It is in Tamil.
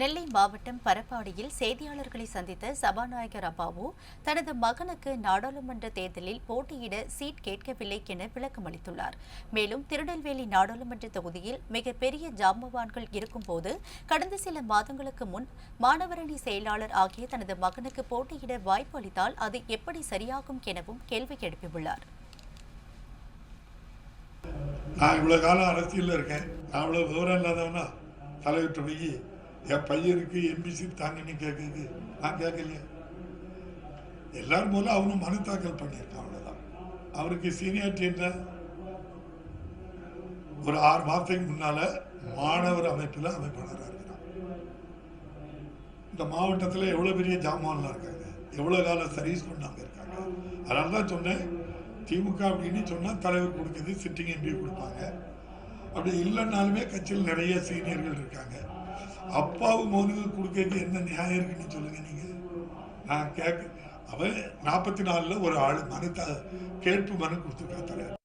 நெல்லை மாவட்டம் பரப்பாடியில் செய்தியாளர்களை சந்தித்த சபாநாயகர் அப்பாவு தனது மகனுக்கு நாடாளுமன்ற தேர்தலில் போட்டியிட சீட் கேட்கவில்லை என விளக்கம் அளித்துள்ளார். மேலும் திருநெல்வேலி நாடாளுமன்ற தொகுதியில் மிகப்பெரிய ஜாம்பவான்கள் இருக்கும்போது கடந்த சில மாதங்களுக்கு முன் மாணவரணி செயலாளர் ஆகிய தனது மகனுக்கு போட்டியிட வாய்ப்பு அளித்தால் அது எப்படி சரியாகும் எனவும் கேள்வி எழுப்பியுள்ளார். நான் இவ்வளோ காலம் அரசியலில் இருக்கேன். நான் இவ்வளோ விவரம் இல்லாதவனா தலைவிட்டு போய் என் பையனுக்கு எம்பிசி தாங்கன்னு கேட்குது நான் கேட்கலையே எல்லாரும் போல அவனும் மனு தாக்கல் பண்ணியிருக்கான் அவ்வளோதான் அவருக்கு சீனியாரிட்டி என்ன? ஒரு ஆறு மாதத்துக்கு முன்னால மாணவர் அமைப்பில் அமைப்பாளராக இருக்கிறான். இந்த மாவட்டத்தில் எவ்வளோ பெரிய ஜாமான்லாம் இருக்காங்க? எவ்வளோ காலம் சர்வீஸ் பண்ணாங்க இருக்காங்க? அதனால தான் சொன்னேன். திமுக அப்படின்னு சொன்னால் தலைவர் கொடுக்குது சிட்டிங் எம்பி கொடுப்பாங்க. அப்படி இல்லைனாலுமே கட்சியில் நிறைய சீனியர்கள் இருக்காங்க. அப்பாவும் மோனுக்கு கொடுக்கறது என்ன நியாயம் இருக்குன்னு சொல்லுங்க நீங்க. நான் கேட்க அவன் நாற்பத்தி நாலில் ஒரு ஆள் மனு த கேட்பு மனு கொடுத்துருக்கா தலைவர்